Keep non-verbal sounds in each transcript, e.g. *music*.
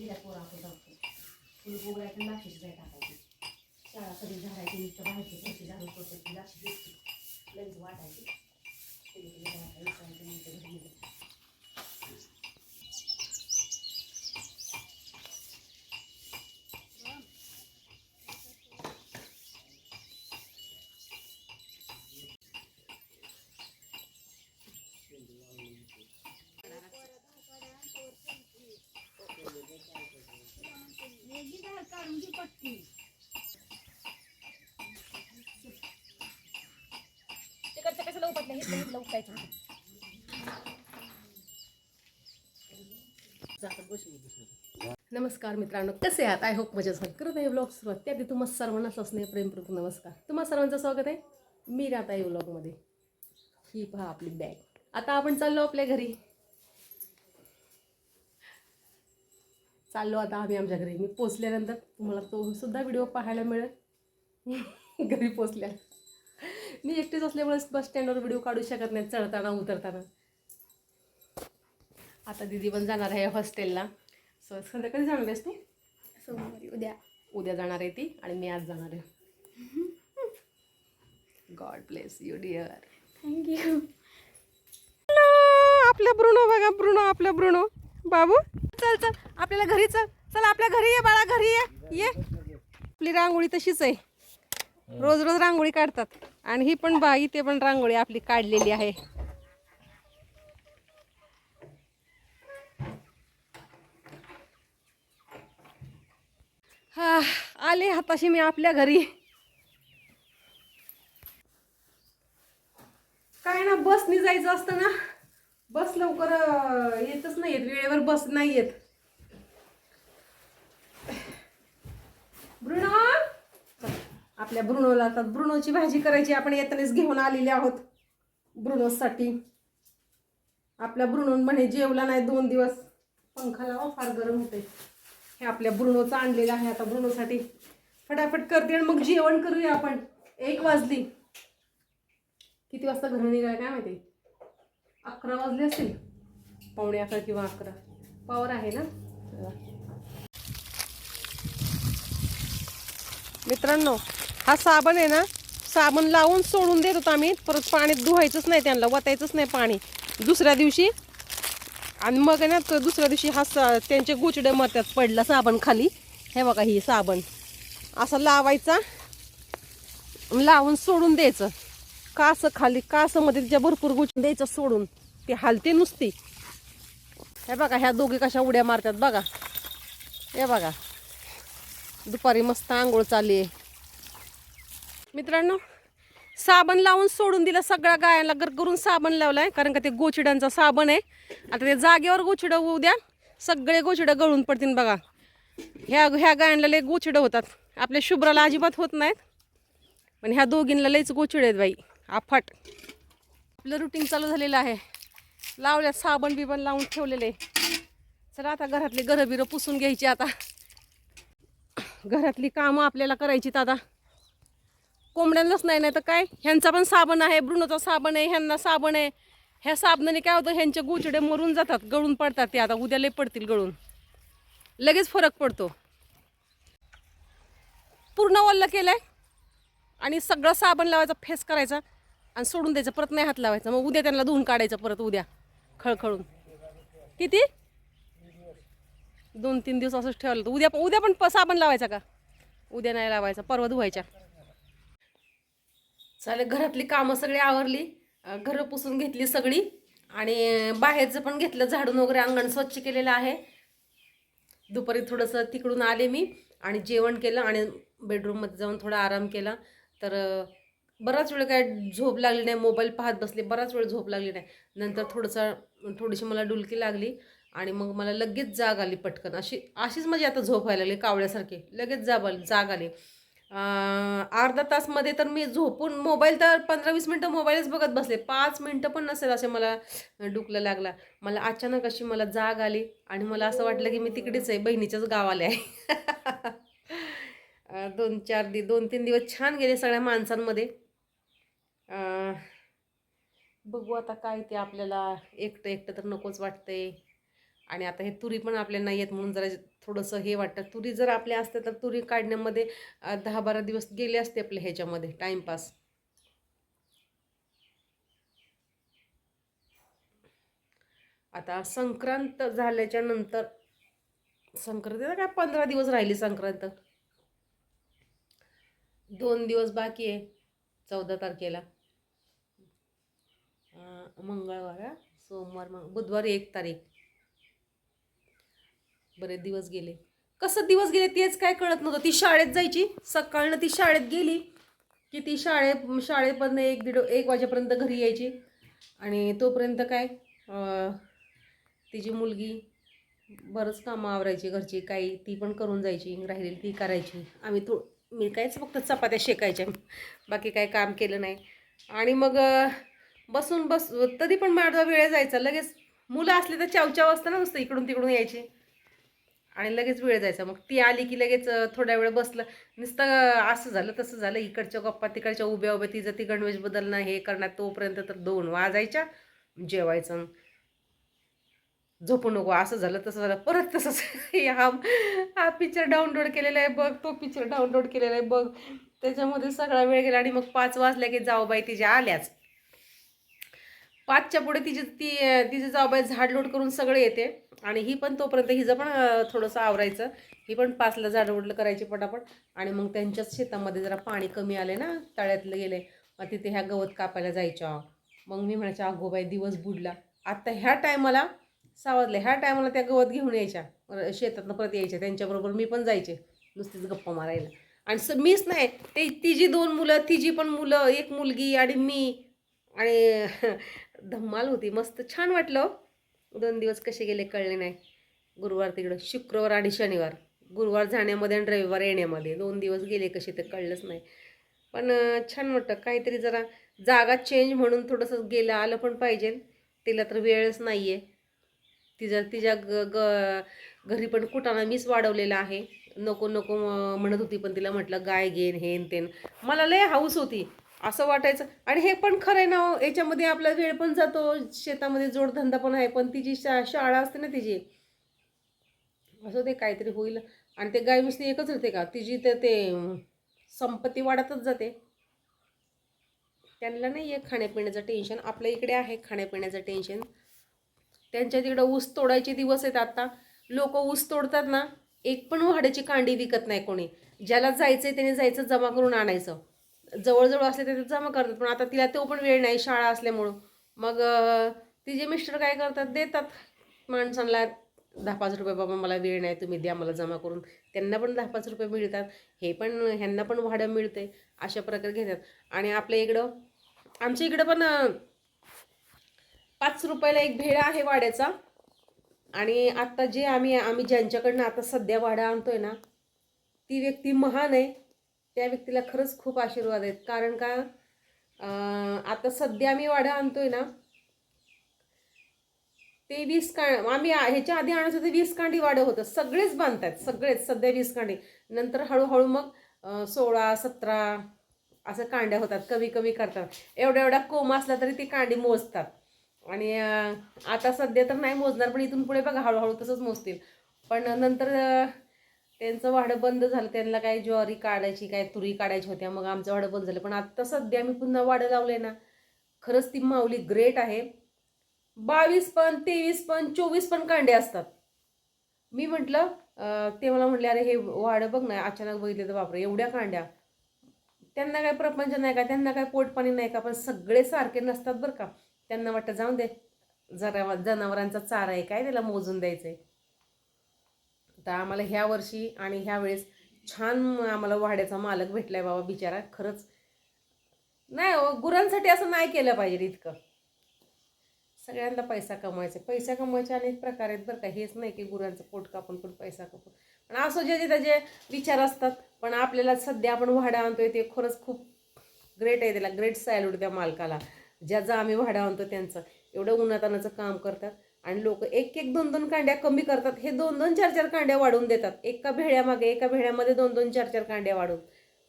गेल्या पोरा आपण जाऊ फुल बोगळ्याच्या लाक्षीची जाय टाकायची. शाळा कधी झाडायची नुसतं बाहेरची पैसे झाडून पडते लाक्षी दिसते लगेच वाटायची. तिथे तिथे घरी तिकडचं कसं लवकत नाही हे नमस्कार मित्रांनो कसे आहात? आय होप मजा झाली करत आहे ब्लॉग सुरुवात. त्याआधी तुम्हाला सर्वांना असणे प्रेमपूर्वक नमस्कार. तुम्हा सर्वांचं स्वागत आहे मी राहत आहे ब्लॉगमध्ये ही पहा आपली बॅग आता आपण चाललो आपल्या घरी. चाललो आता आम्ही आमच्या घरी. मी पोचल्यानंतर तुम्हाला तो सुद्धा व्हिडिओ पाहायला मिळेल. *laughs* घरी पोचल्या मी एकटीच असल्यामुळे बस स्टँडवर व्हिडिओ काढू शकत नाही चढताना उतरताना. आता दिदी पण जाणार आहे हॉस्टेलला सो सध्या कधी जाणार आहेस तू? सोमवारी उद्या. उद्या जाणार आहे ती आणि मी आज जाणार आहे. God bless you dear thank you आपलं ब्रुनो बघा ब्रुनो आपलं ब्रुनो. बाबू चल चल. आपल्याला घरी चल. चल आपल्या घरी ये बाळा घरी ये. ये. आपली रांगोळी तशीच आहे. रोज रोज रांगोळी काढतात. आणि ही पण बा इथे पण रांगोळी आपली काढलेली आहे. हा आले हाताशी मी आपल्या घरी. काय ना बसनी जायचं असतं ना. बस लवकर येतच नाही येत वेळेवर बस नाही येत ब्रुनो! आपल्या ब्रुणोला आता ब्रुणोची भाजी करायची आपण येतानाच घेऊन आलेले आहोत ब्रुणोसाठी आपल्या ब्रुनो म्हणे जेवला नाही दोन दिवस. पंखा लावा फार गरम होते हे आपल्या ब्रुणोचं आणलेलं आहे आता ब्रुणोसाठी फटाफट करते आणि मग जेवण करूया आपण. एक वाजली. किती वाजता घरी निघाय काय माहिती? अकरा वाजले असतील. पावणे अकरा किंवा अकरा. पावर आहे ना? मित्रांनो हा साबण आहे ना साबण लावून सोडून देत होतो आम्ही. परत पाण्यात धुवायचंच नाही त्यांना वतायचंच नाही पाणी. दुसऱ्या दिवशी आणि मग आहे ना दुसऱ्या दिवशी हा सा त्यांचे गुचडे मरतात पडला साबण खाली. हे बघा ही साबण. असा लावायचा लावून सोडून द्यायचं. कास खाली कासमध्ये तिच्या भरपूर गुच द्यायचं सोडून. ती हालते नुसती. हे बघा ह्या दोघी कशा उड्या मारतात बघा. हे बघा. दुपारी मस्त आंघोळ चालली आहे. मित्रांनो साबण लावून सोडून दिलं सगळ्या गायांना गरगरून साबण लावलाय कारण का ते गोचिड्यांचा साबण आहे. आता ते जागेवर गोचिडं द्या सगळे गोचिडं गळून पडतील बघा. ह्या ह्या गायांना लय गोचिडं होतात. आपल्या शुभ्राला अजिबात होत नाहीत पण ह्या दोघींना लयच गोचिड आहेत बाई. आफाट. आपलं रुटीन चालू झालेलं आहे. लावल्या साबण बिबण लावून ठेवलेले. चला आता घरातले घरं बिरं पुसून घ्यायची आता. घरातली कामं आपल्याला करायची दादा कोंबड्यांनाच नाही नाही तर काय? ह्यांचा पण साबण आहे ब्रुनोचा साबण आहे ह्यांना साबण आहे. ह्या साबणाने काय होतं ह्यांचे गोचडे मरून जातात गळून पडतात ते आता. उद्या लय पडतील गळून. लगेच फरक पडतो. पूर्ण वल्ल केलंय आणि सगळं साबण लावायचा फेस करायचा आणि सोडून द्यायचं परत नाही हात लावायचा. मग उद्या त्यांना धुवून काढायचं परत उद्या खळखळून. किती? दोन तीन दिवस असंच ठेवलं होतं. उद्या उद्या पण साबण लावायचा का? उद्या नाही लावायचा. परवा धुवायच्या. चालेल घरातली कामं सगळी आवरली. घरं पुसून घेतली सगळी. आणि बाहेरचं पण घेतलं झाडून वगैरे अंगण स्वच्छ केलेलं आहे. दुपारी थोडंसं तिकडून आले मी आणि जेवण केलं आणि बेडरूममध्ये जाऊन थोडा आराम केला. तर बराच वेळ काय झोप लागली नाही मोबाईल पाहत बसले बराच वेळ झोप लागली नाही. नंतर थोडंसं थोडीशी मला डुलकी लागली. आणि मग मला लगेच जाग आली पटकन. अशी अशीच माझी आता झोप व्हायला लागली कावळ्यासारखी. लगेच जाब आली जाग आली. अर्धा तासमध्ये तर मी झोपून मोबाईल तर पंधरा वीस मिनटं मोबाईलच बघत बसले. पाच मिनटं पण नसेल असे मला डुकलं लागला. मला अचानक अशी मला जाग आली आणि मला असं वाटलं की मी तिकडेच आहे बहिणीच्याच गावाला आहे. *laughs* दोन चार दि दोन तीन दिवस छान गेले सगळ्या माणसांमध्ये. बघू आता काय ते आपल्याला एकटं एकटं तर नकोच वाटतंय. आणि आता हे तुरी पण आपल्या नाही आहेत म्हणून जरा थोडंसं हे वाटतं. तुरी जर आपल्या असत्या तर तुरी काढण्यामध्ये दहा बारा दिवस गेले असते आपल्या ह्याच्यामध्ये टाईमपास. आता संक्रांत झाल्याच्यानंतर संक्रांतीला काय पंधरा दिवस राहिली संक्रांत. दोन दिवस बाकी आहे चौदा तारखेला. मंगळवार सोमवार मग बुधवार एक तारीख. बरेच दिवस गेले. कसं दिवस गेले तेच काय कळत नव्हतं. ती शाळेत जायची. सकाळनं ती शाळेत गेली की ती शाळेत शाळेपर्यंत एक दीड एक वाजेपर्यंत घरी यायची. आणि तोपर्यंत काय तिची मुलगी बरंच कामं आवरायची घरची. काही ती पण करून जायची. राहिलेली ती करायची. आम्ही तो मी काहीच फक्त चपात्या शेकायच्या. बाकी काही काम केलं नाही. आणि मग बसून बस तरी पण माझा वेळ जायचा. लगेच मुलं असले तर चावचाव असतं ना नुसतं इकडून तिकडून यायची. आणि लगेच वेळ जायचा. मग ती आली की लगेच थोड्या वेळ बसलं. नुसतं असं झालं तसं झालं. इकडच्या गप्पा तिकडच्या उभ्या उभ्या. तिचं ती गणवेश बदलणं हे करणार. तोपर्यंत तर दोन वाजायच्या जेवायचं. झोपू नको. असं झालं तसं झालं. परत तसंच. *laughs* हा हा पिक्चर डाउनलोड केलेला आहे बघ. तो पिक्चर डाउनलोड केलेला आहे बघ. त्याच्यामध्ये सगळा वेळ गेला आणि मग पाच वाजल्या की जाऊबाई तिच्या आल्याच. पाचच्या पुढे तिची ती तिची जाऊबाई झाडलोट करून सगळे येते. आणि ही पण तोपर्यंत हिचं पण थोडंसं आवरायचं. ही पण पाचला झाडलोट करायची पटापट. आणि मग त्यांच्याच शेतामध्ये जरा पाणी कमी आले ना तळ्यातलं गेले मग तिथे ह्या गवत कापायला जायच्या. मग मी म्हणायच्या अगोबाई दिवस बुडला. आता ह्या टायमाला सावधले ह्या टायमाला त्या गवत घेऊन यायच्या. शेतातनं परत यायच्या. त्यांच्याबरोबर मी पण जायचे. नुसतीच गप्पा मारायला. आणि स मीच नाही. ते तिची दोन मुलं तिची पण मुलं एक मुलगी आणि मी. आणि *laughs* धम्माल होती. मस्त छान वाटलं. दोन दिवस कसे गेले कळले नाही. गुरुवार तिकडं शुक्रवार आणि शनिवार. गुरुवार जाण्यामध्ये आणि रविवार येण्यामध्ये. दोन दिवस गेले कसे ते कळलंच नाही. पण छान वाटतं. काहीतरी जरा जागा चेंज म्हणून थोडंसं गेलं आलं पण पाहिजे. तिला तर वेळच नाही आहे तिच्या तिच्या ग ग घरी पण कुटाणा मीच वाढवलेला आहे. नको नको म्हणत होती पण तिला म्हटलं गाय घेन हेन तेन मला लय हाऊस होती. असं वाटायचं. आणि हे पण खरं आहे ना याच्यामध्ये आपला वेळ पण जातो शेतामध्ये जोडधंदा पण आहे पण तिची शा शाळा असते ना तिची असं ते काहीतरी होईल. आणि ते गाय नुसती एकच राहते का तिची तर ते संपत्ती वाढतच जाते. त्यांना नाही आहे खाण्यापिण्याचं टेन्शन आपल्या इकडे आहे खाण्यापिण्याचं टेन्शन. त्यांच्या तिकडं ऊस तोडायचे दिवस आहेत आता. लोक ऊस तोडतात ना एक पण वाड्याची कांडी विकत नाही कोणी. ज्याला जायचं आहे त्याने जायचं जमा करून आणायचं. जवळजवळ असले तर ते जमा करतात पण आता तिला तो पण वेळ नाही शाळा असल्यामुळं. मग तिचे मिस्टर काय करतात देतात माणसांना दहा पाच रुपये बाबा मला वेळ नाही तुम्ही द्या मला जमा करून. त्यांना पण दहा पाच रुपये मिळतात हे पण ह्यांना पण भाडं मिळते अशा प्रकारे घेतात. आणि आपल्या इकडं आमच्या इकडं पण पाच रुपयाला एक भेळा आहे वाड्याचा. आणि आत्ता जे आम्ही आम्ही ज्यांच्याकडनं आता सध्या वाडा आणतोय ना ती व्यक्ती महान आहे. त्या व्यक्तीला खरंच खूप आशीर्वाद आहेत. कारण का आता सध्या आम्ही वाडा आणतोय ना ते वीस का आम्ही ह्याच्या आधी आणत होते वीस कांडी वाडं होतं. सगळेच बांधतात सगळेच सध्या वीस कांडी. नंतर हळूहळू मग सोळा सतरा असं कांड्या होतात कमी कमी करतात. एवढ्या एवढ्या कोम असला तरी ती कांडी मोजतात. आणि आता सध्या तर नाही मोजणार पण इथून पुढे बघा हळूहळू तसंच मोजतील. पण नंतर त्यांचं वाडं बंद झालं त्यांना काय ज्वारी काढायची काय तुरी काढायची होत्या मग आमचं वाडं बंद झालं. पण आत्ता सध्या मी पुन्हा वाडं आहे ना. खरंच ती माऊली ग्रेट आहे. बावीस पण तेवीस पण चोवीस पण कांडे असतात. मी म्हटलं ते मला म्हटले अरे हे वाडं बघ ना अचानक बघितले तर बापरे एवढ्या कांड्या. त्यांना काय प्रपंच नाही का त्यांना काय पोटपाणी नाही का पण सगळे सारखे नसतात बरं का. त्यांना वाटतं जाऊन दे जरा जनावरांचा चारा आहे काय त्याला मोजून द्यायचं आहे तर आम्हाला ह्या वर्षी आणि ह्या वेळेस छान आम्हाला वाड्याचा मालक भेटलाय बाबा बिचारा. खरंच नाही हो गुरांसाठी असं नाही केलं पाहिजे इतकं. सगळ्यांना पैसा कमवायचा पैसा कमवायचे अनेक प्रकार आहेत बरं का. हेच नाही की गुरांचं पोट कापून पण पैसा कापून. पण असं जे जे त्याचे विचार असतात पण आपल्याला सध्या आपण वाडा आणतोय ते खरंच खूप ग्रेट आहे त्याला. ग्रेट सॅल्यूट त्या मालकाला. ज्याचं आम्ही वाडा आणतो त्यांचं. एवढं उन्हातानाचं काम करतात. आणि लोक एक एक दोन दोन कांड्या कमी करतात. हे दोन दोन चार चार कांड्या वाढवून देतात. एका भेड्यामागे एका भेड्यामध्ये दोन दोन चार चार कांड्या वाढवून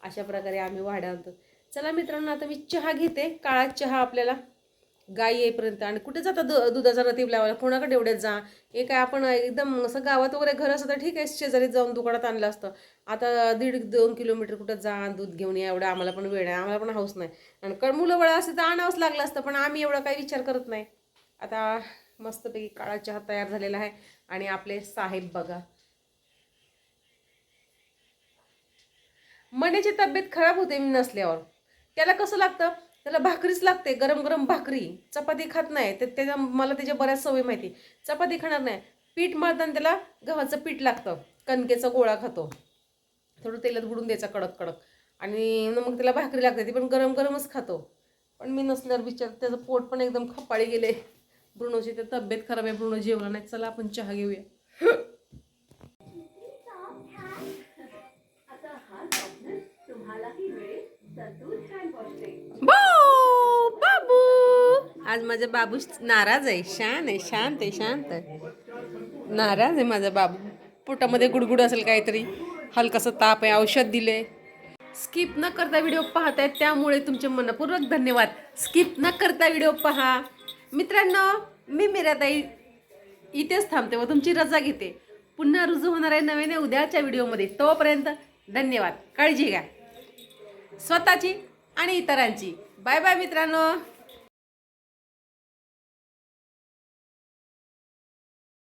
अशा प्रकारे आम्ही वाढवतो. आणतो चला मित्रांनो आता मी चहा घेते. काळा चहा आपल्याला गाई येईपर्यंत. आणि कुठे जाता दु दुधाचा रतीब लावायला? कोणाकडे एवढ्यात जा? हे काय आपण एकदम असं गावात वगैरे घर असं तर ठीक आहे. शेजारी जाऊन दुकानात आणलं असतं. आता दीड दोन किलोमीटर कुठं जा? दूध घेऊन या. एवढं आम्हाला पण वेळ आहे. आम्हाला पण हाऊस नाही. आणि कारण मुलं वळा असते तर आणावंच लागलं असतं. पण आम्ही एवढा काही विचार करत नाही. आता मस्तपैकी काळा चहा तयार झालेला आहे. आणि आपले साहेब बघा. मण्याची तब्येत खराब होते मी नसल्यावर. त्याला कसं लागतं? त्याला भाकरीच लागते गरम गरम भाकरी. चपाती खात नाही. तर त्याच्या मला त्याच्या बऱ्याच सवय माहिती चपाती खाणार नाही. पीठ मळताना त्याला गव्हाचं पीठ लागतं. कणकेचा गोळा खातो. थोडं तेलात बुडून द्यायचा कडक कडक. आणि मग त्याला भाकरी लागते. ती पण गरम गरमच खातो. पण मी नसल्यावर विचार त्याचं पोट पण एकदम खपाळी गेले. ब्रुणोची तर तब्येत खराब आहे ब्रुणो जेवला नाही. चला आपण चहा घेऊया. आज माझा बाबू नाराज आहे. शांत आहे शांत आहे शांत आहे. नाराज आहे माझा बाबू. पोटामध्ये गुडगुड असेल काहीतरी. हलकासा ताप आहे औषध दिले स्किप न करता व्हिडिओ पाहताय त्यामुळे तुमचे मनपूर्वक धन्यवाद. स्किप न करता व्हिडिओ पहा. मित्रांनो मी मीराताई इथेच थांबते व तुमची रजा घेते. पुन्हा रुजू होणार आहे नव्याने उद्याच्या व्हिडिओमध्ये. तोपर्यंत धन्यवाद. काळजी घ्या. स्वतःची आणि इतरांची. बाय बाय मित्रांनो.